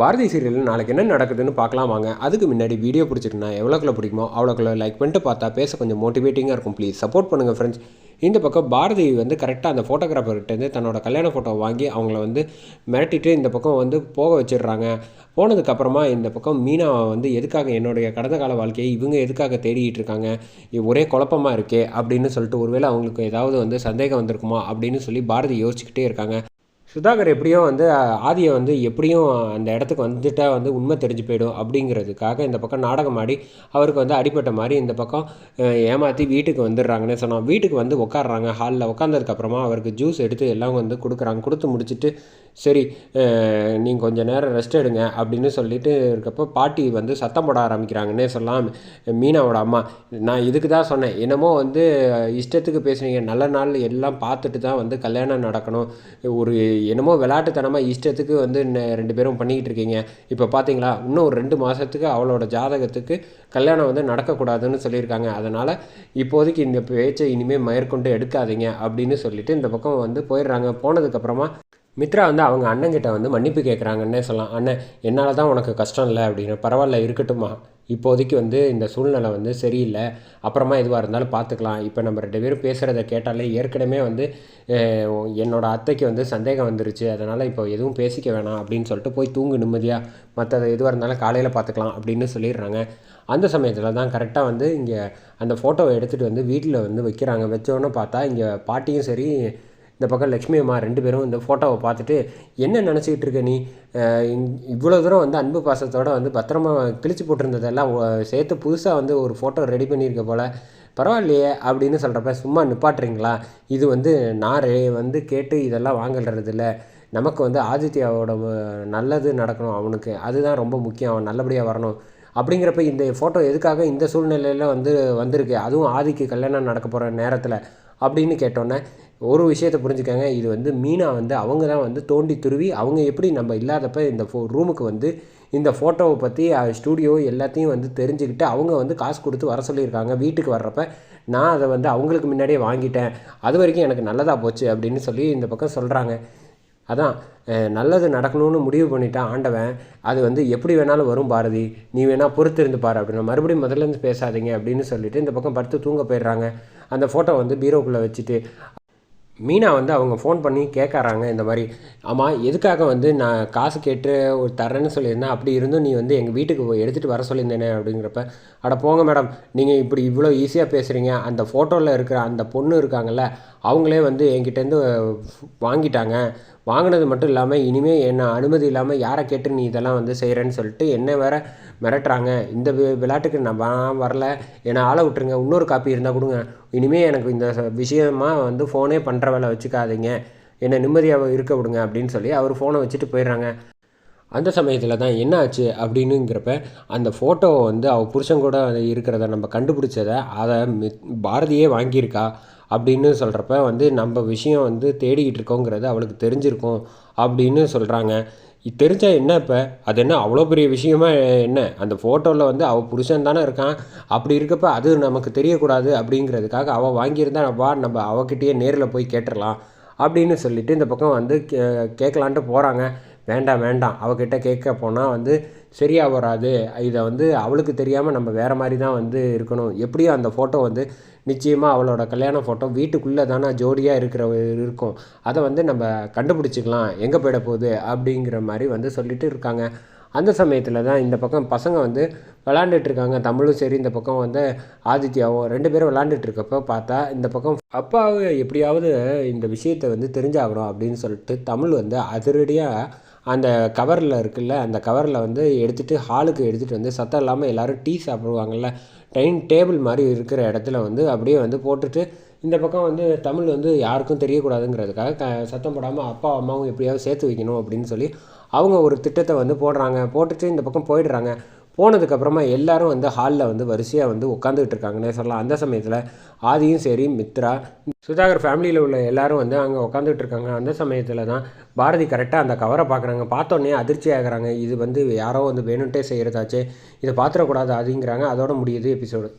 பாரதி சீரியலில் நாளைக்கு என்ன நடக்குதுன்னு பார்க்கலாம் வாங்க. அதுக்கு முன்னாடி வீடியோ பிடிச்சிருந்தா எவ்வளோக்குள்ள பிடிக்குமோ அவ்வளோக்குள்ள லைக் பண்ணிட்டு பார்த்தா பேச கொஞ்சம் மோட்டிவேட்டிங்காக இருக்கும். ப்ளீஸ் சப்போர்ட் பண்ணுங்கள் ஃப்ரெண்ட்ஸ் இந்த பக்கம் பாரதி வந்து கரெக்டாக அந்த ஃபோட்டோகிராஃபர்கிட்டேருந்து தன்னோட கல்யாண ஃபோட்டோ வாங்கி அவங்கள வந்து மிரட்டிட்டு இந்த பக்கம் வந்து போக வச்சிடுறாங்க. போனதுக்கப்புறமா இந்த பக்கம் மீனாவை வந்து எதுக்காக என்னுடைய கடந்த கால வாழ்க்கையை இவங்க எதுக்காக தேடிட்டு இருக்காங்க? ஒரே குழப்பமாக இருக்கே அப்படின்னு சொல்லிட்டு ஒருவேளை அவங்களுக்கு ஏதாவது வந்து சந்தேகம் வந்திருக்குமா அப்படின்னு சொல்லி பாரதி யோசிச்சுக்கிட்டே இருக்காங்க. சுதாகர் எப்படியோ வந்து ஆதியை வந்து எப்படியும் அந்த இடத்துக்கு வந்துட்டால் வந்து உண்மை தெரிஞ்சு போயிடும் அப்படிங்கிறதுக்காக இந்த பக்கம் நாடகம் ஆடி அவருக்கு வந்து அடிப்பட்ட மாதிரி இந்த பக்கம் ஏமாற்றி வீட்டுக்கு வந்துடுறாங்கன்னு சொன்னோம் வீட்டுக்கு வந்து உட்காடுறாங்க ஹாலில் உட்காந்ததுக்கப்புறமா அவருக்கு ஜூஸ் எடுத்து எல்லாம் வந்து கொடுக்குறாங்க. கொடுத்து முடிச்சுட்டு சரி நீங்கள் கொஞ்சம் நேரம் ரெஸ்ட் எடுங்க அப்படின்னு சொல்லிட்டு இருக்கப்போ பாட்டி வந்து சத்தம் போட ஆரம்பிக்கிறாங்கன்னே சொல்லலாம். மீனாவோட அம்மா நான் இதுக்கு தான் சொன்னேன். என்னமோ வந்து இஷ்டத்துக்கு பேசுனீங்க. நல்ல நாள் எல்லாம் பார்த்துட்டு தான் வந்து கல்யாணம் நடக்கணும். ஒரு என்னமோ விளையாட்டுத்தனமாக இஷ்டத்துக்கு வந்து ரெண்டு பேரும் பண்ணிக்கிட்டு இருக்கீங்க. இப்போ பார்த்தீங்களா இன்னும் ஒரு ரெண்டு மாதத்துக்கு அவளோட ஜாதகத்துக்கு கல்யாணம் வந்து நடக்கக்கூடாதுன்னு சொல்லியிருக்காங்க. அதனால் இப்போதைக்கு இந்த பேச்சை இனிமேல் மேற்கொண்டு எடுக்காதீங்க அப்படின்னு சொல்லிட்டு இந்த பக்கம் வந்து போயிடுறாங்க. போனதுக்கப்புறமா மித்ரா வந்து அவங்க அண்ணங்கிட்ட வந்து மன்னிப்பு கேட்குறாங்கன்னே சொல்லலாம். அண்ணன் என்னால் தான் உனக்கு கஷ்டம் இல்லை அப்படின்னு. பரவாயில்ல இருக்கட்டுமா இப்போதைக்கு வந்து இந்த சூழ்நிலை வந்து சரியில்லை. அப்புறமா எதுவாக இருந்தாலும் பார்த்துக்கலாம் இப்போ நம்ம ரெண்டு பேரும் பேசுகிறத கேட்டாலே ஏற்கனவே வந்து என்னோடய அத்தைக்கு வந்து சந்தேகம் வந்துருச்சு. அதனால் இப்போ எதுவும் பேசிக்க வேணாம் அப்படின்னு சொல்லிட்டு போய் தூங்கு நிம்மதியாக மற்றது எதுவாக இருந்தாலும் காலையில் பார்த்துக்கலாம் அப்படின்னு சொல்லிடுறாங்க. அந்த சமயத்தில் தான் கரெக்டாக வந்து இங்கே அந்த ஃபோட்டோவை எடுத்துகிட்டு வந்து வீட்டில் வந்து வைக்கிறாங்க. வச்சோன்னே பார்த்தா இங்கே பாட்டியும் சரி இந்த பக்கம் லக்ஷ்மி அம்மா ரெண்டு பேரும் இந்த ஃபோட்டோவை பார்த்துட்டு என்ன நினச்சிக்கிட்டு இருக்க நீ? இவ்வளோ தூரம் வந்து அன்பு பாசத்தோடு வந்து பத்திரமா கிழிச்சு போட்டிருந்ததெல்லாம் சேர்த்து புதுசாக வந்து ஒரு ஃபோட்டோ ரெடி பண்ணியிருக்க போல். பரவாயில்லையே அப்படின்னு சொல்கிறப்ப சும்மா நிப்பாட்டுறீங்களா? இது வந்து நான் ரெ- வந்து கேட்டு இதெல்லாம் வாங்கறது நமக்கு வந்து ஆதித்யாவோட நல்லது நடக்கணும் அவனுக்கு. அதுதான் ரொம்ப முக்கியம். அவன் நல்லபடியாக வரணும். அப்படிங்கிறப்ப இந்த ஃபோட்டோ எதுக்காக இந்த சூழ்நிலையில் வந்து வந்திருக்கு? அதுவும் ஆதிக்கு கல்யாணம் நடக்க போகிற நேரத்தில் அப்படின்னு கேட்டோன்னே ஒரு விஷயத்தை புரிஞ்சுக்கங்க. இது வந்து மீனா வந்து அவங்க தான் வந்து தோண்டி துருவி அவங்க எப்படி நம்ம இல்லாதப்ப இந்த ஃபோ ரூமுக்கு வந்து இந்த ஃபோட்டோவை பற்றி ஸ்டூடியோ எல்லாத்தையும் வந்து தெரிஞ்சுக்கிட்டு அவங்க வந்து காசு கொடுத்து வர சொல்லியிருக்காங்க. வீட்டுக்கு வர்றப்ப நான் அதை வந்து அவங்களுக்கு முன்னாடியே வாங்கிட்டேன். அது வரைக்கும் எனக்கு நல்லதாக போச்சு அப்படின்னு சொல்லி இந்த பக்கம் சொல்கிறாங்க அதான் நல்லது நடக்கணும்னு முடிவு பண்ணிட்டான் ஆண்டவன் அது வந்து எப்படி வேணாலும் வரும் பாரதி. நீ வேணால் பொறுத்து இருந்து பாரு அப்படின்னு மறுபடியும் முதல்ல இருந்து பேசாதீங்க அப்படின்னு சொல்லிட்டு இந்த பக்கம் படுத்து தூங்க போயிடுறாங்க. அந்த ஃபோட்டோ வந்து பீரோக்குள்ளே வச்சுட்டு மீனா வந்து அவங்க ஃபோன் பண்ணி கேட்குறாங்க இந்த மாதிரி ஆமாம் எதுக்காக வந்து நான் காசு கேட்டு ஒரு தரேன்னு சொல்லியிருந்தேன் அப்படி இருந்தும் நீ வந்து எங்கள் வீட்டுக்கு எடுத்துகிட்டு வர சொல்லியிருந்தேனே அப்படிங்கிறப்ப அட போங்க மேடம் நீங்கள் இப்படி இவ்வளோ ஈஸியாக பேசுகிறீங்க அந்த ஃபோட்டோவில் இருக்கிற அந்த பொண்ணு இருக்காங்கல்ல அவங்களே வந்து என்கிட்டேருந்து வாங்கிட்டாங்க. வாங்கினது மட்டும் இல்லாமல் இனிமேல் என்ன அனுமதி இல்லாமல் யாரை கேட்டு நீ இதெல்லாம் வந்து செய்கிறேன்னு சொல்லிட்டு என்ன வேற மிரட்டுறாங்க. இந்த வி- விளையாட்டுக்கு நான் வரல. என்னை ஆளை விட்டுருங்க. இன்னொரு காப்பி இருந்தால் கொடுங்க. இனிமேல் எனக்கு இந்த விஷயமாக விஷயமா வந்து ஃபோனே பண்ணுற வேலை வச்சுக்காதீங்க. என்னை நிம்மதியாக இருக்க விடுங்க அப்படின்னு சொல்லி அவர் ஃபோனை வச்சுட்டு போயிடுறாங்க. அந்த சமயத்தில் தான் என்ன ஆச்சு அப்படின்னுங்கிறப்ப அந்த ஃபோட்டோவை வந்து அவள் புருஷன் கூட இருக்கிறத நம்ம கண்டுபிடிச்சதை அதை மி- பாரதியே வாங்கியிருக்கா. அப்படின்னு சொல்கிறப்ப வந்து நம்ம விஷயம் வந்து தேடிக்கிட்டு இருக்கோங்கிறது அவளுக்கு தெரிஞ்சிருக்கும் அப்படின்னு சொல்கிறாங்க தெரிஞ்சா என்ன இப்போ? அது என்ன அவ்வளோ பெரிய விஷயமா என்ன? அந்த ஃபோட்டோவில் வந்து அவள் புருஷன் தானே இருக்கான். அப்படி இருக்கப்ப அது நமக்கு தெரியக்கூடாது அப்படிங்கிறதுக்காக அவள் வாங்கியிருந்தா வா நம்ம அவகிட்டயே நேரில் போய் கேட்டுடலாம் அப்படின்னு சொல்லிட்டு இந்த பக்கம் வந்து கே கேட்கலான்ட்டு போகிறாங்க வேண்டாம் வேண்டாம். அவகிட்ட கேட்க போனால் வந்து சரியாக வராது இதை வந்து அவளுக்கு தெரியாமல் நம்ம வேறு மாதிரி தான் வந்து இருக்கணும். எப்படியும் அந்த ஃபோட்டோ வந்து நிச்சயமாக அவளோட கல்யாண ஃபோட்டோ வீட்டுக்குள்ளே தானே ஜோடியாக இருக்கிற இருக்கும். அதை வந்து நம்ம கண்டுபிடிச்சிக்கலாம். எங்கே போயிட போகுது? அப்படிங்கிற மாதிரி வந்து சொல்லிட்டு இருக்காங்க. அந்த சமயத்தில் தான் இந்த பக்கம் பசங்க வந்து விளாண்டுட்டு இருக்காங்க. தமிழும் சரி இந்த பக்கம் வந்து ஆதித்யாவும் ரெண்டு பேரும் விளாண்டுட்டு இருக்கப்போ பார்த்தா இந்த பக்கம் அப்பாவை எப்படியாவது இந்த விஷயத்தை வந்து தெரிஞ்சாகணும் அப்படின்னு சொல்லிட்டு தமிழ் வந்து அதிரடியாக அந்த கவரில் இருக்குல்ல அந்த கவரில் வந்து எடுத்துகிட்டு ஹாலுக்கு எடுத்துகிட்டு வந்து சத்தம் இல்லாமல் எல்லோரும் டீ சாப்பிடுவாங்கல்ல டைனிங் டேபிள் மாதிரி இருக்கிற இடத்துல வந்து அப்படியே வந்து போட்டுட்டு இந்த பக்கம் வந்து தமிழ் வந்து யாருக்கும் தெரியக்கூடாதுங்கிறதுக்காக க சத்தம் போடாமல் அப்பா அம்மாவும் எப்படியாவது சேர்த்து வைக்கணும் அப்படின்னு சொல்லி அவங்க ஒரு திட்டத்தை வந்து போடுறாங்க. போட்டுட்டு இந்த பக்கம் போயிடுறாங்க. போனதுக்கப்புறமா எல்லாரும் வந்து ஹாலில் வந்து வரிசையாக வந்து உட்காந்துக்கிட்டு இருக்காங்கன்னே சொல்லலாம் அந்த சமயத்தில் ஆதியும் சரி மித்ரா சுதாகர் ஃபேமிலியில் உள்ள எல்லாரும் வந்து அங்கே உட்காந்துட்டு இருக்காங்க. அந்த சமயத்தில் தான் பாரதி கரெக்டாக அந்த கவரை பார்க்குறாங்க பார்த்தோன்னே அதிர்ச்சி ஆகிறாங்க. இது வந்து யாரோ வந்து வேணுன்ட்டே செய்கிறதாச்சே இதை பார்த்துடக்கூடாது அதுங்கிறாங்க அதோட முடியுது எபிசோடு